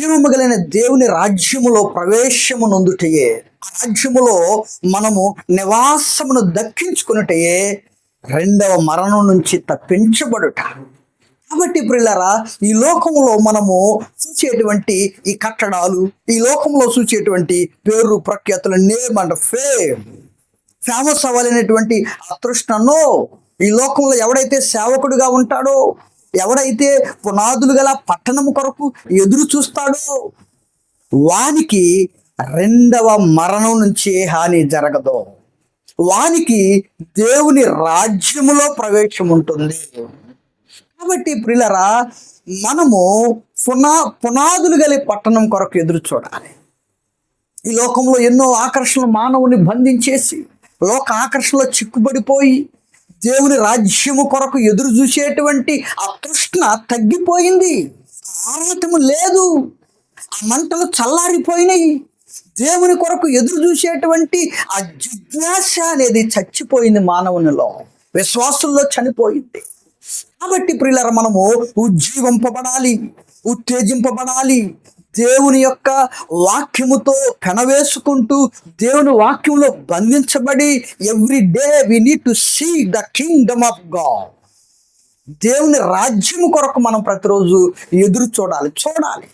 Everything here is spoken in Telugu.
జీవము కలిగిన దేవుని రాజ్యములో ప్రవేశము నొందుటయే రాజ్యములో మనము నివాసమును దక్కించుకున్నటయే రెండవ మరణం నుంచి తప్పించబడుట. కాబట్టి ప్రిల్లరా ఈ లోకంలో మనము చూసేటువంటి ఈ కట్టడాలు ఈ లోకంలో చూసేటువంటి పేరు ప్రఖ్యాతులు నేమ్ అండ్ ఫేమ్ ఫేమస్ అవ్వాలనేటువంటి అతృష్టనో ఈ లోకంలో ఎవడైతే సేవకుడిగా ఉంటాడో ఎవడైతే పునాదులు గల పట్టణం కొరకు ఎదురు చూస్తాడో వానికి రెండవ మరణం నుంచి ఏ హాని జరగదు. వానికి దేవుని రాజ్యములో ప్రవేశం ఉంటుంది కాబట్టి ప్రిలరా మనము పునా పునాదులు గల పట్టణం కొరకు ఎదురు చూడాలి. ఈ లోకంలో ఎన్నో ఆకర్షణలు మానవుని బంధించేసి లోక ఆకర్షణలో చిక్కుబడిపోయి దేవుని రాజ్యము కొరకు ఎదురు చూసేటువంటి ఆ తృష్ణ తగ్గిపోయింది. ఆరాటము లేదు. ఆ మంటలు చల్లారిపోయినాయి. దేవుని కొరకు ఎదురు చూసేటువంటి ఆ జిజ్ఞాస అనేది చచ్చిపోయింది మానవునిలో. విశ్వాసుల్లో చనిపోయింది. కాబట్టి ప్రియులర మనము ఉజ్జీవింపబడాలి ఉత్తేజింపబడాలి దేవుని యొక్క వాక్యముతో పెనవేసుకుంటూ దేవుని వాక్యంలో బంధించబడి every day we need to see the kingdom of God దేవుని రాజ్యము కొరకు మనం ప్రతిరోజు ఎదురు చూడాలి. చూడాలి.